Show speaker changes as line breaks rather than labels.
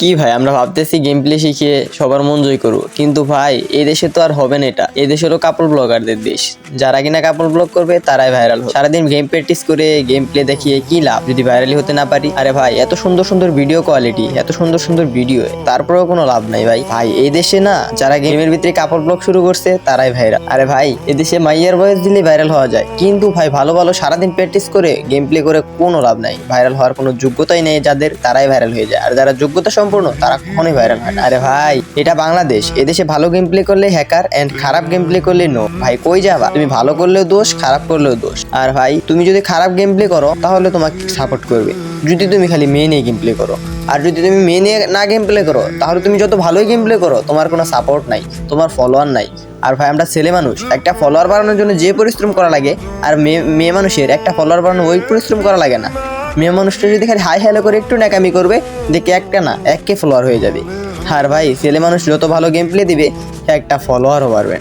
কি ভাই, আমরা ভাবতেছি গেম প্লে শিখে সবার মন জয় করব। কিন্তু ভাই এই দেশে তো আর হবে না এটা। দেশ কাপড় ব্লগারদের দেশ। যারা কিনা কাপড় ব্লগ করবে, তারাই ভাইরাল হবে। সারাদিন গেম প্র্যাকটিস করে গেম প্লে দেখিয়ে কি লাভ? যদি ভাইরালি হতে না পারি? আরে ভাই, এত সুন্দর সুন্দর ভিডিও কোয়ালিটি এত সুন্দর সুন্দর ভিডিও তারপরেও কোনো লাভ নাই ভাই। ভাই এই দেশে না, যারা গেমের ভিতরে কাপড় ব্লগ শুরু করছে, তারাই ভাইরাল আরে ভাই, এদেশে মাইয়ার বয়স দিলে ভাইরাল হওয়া যায়। কিন্তু ভাই, ভালো ভালো সারাদিন প্র্যাকটিস করে গেম প্লে করে কোনো লাভ নাই। ভাইরাল হওয়ার কোনো যোগ্যতাই নেই যাদের, তারাই ভাইরাল হয়ে যায়। আর যারা যোগ্যতা সম্পূর্ণ, তারা কখনোই ভাইরাল হয়। আরে ভাই, এটা বাংলাদেশ। এদেশে ভালো গেম প্লে করলে হ্যাকার এন্ড খারাপ গেম প্লে করলে নো ভাই, কই যাবা? তুমি ভালো করলেও দোষ, খারাপ করলেও দোষ। আর ভাই, তুমি যদি খারাপ গেম প্লে করো, তাহলে তোমাকে সাপোর্ট করবে। যদি তুমি খালি মেয়ে নিয়ে গেম প্লে করো। আর যদি তুমি মেয়ে নিয়ে না গেম প্লে করো, তাহলে তুমি যত ভালোই গেম প্লে করো, তোমার কোনো সাপোর্ট নাই, তোমার ফলোয়ার নাই। আর ভাই, আমরা ছেলে মানুষ, একটা ফলোয়ার বাড়ানোর জন্য যে পরিশ্রম করা লাগে, আর মেয়ে মেয়ে মানুষের একটা ফলোয়ার বাড়ানো ওই পরিশ্রম করা লাগে না। মেয়ে মানুষটা যদি খালি হাই হ্যালো করে একটু ন্যাকামি করবে, দেখে একটা না এককে ফলোয়ার হয়ে যাবে। আর ভাই, ছেলে মানুষ যত ভালো গেম প্লে দিবে, একটা ফলোয়ারও পারবে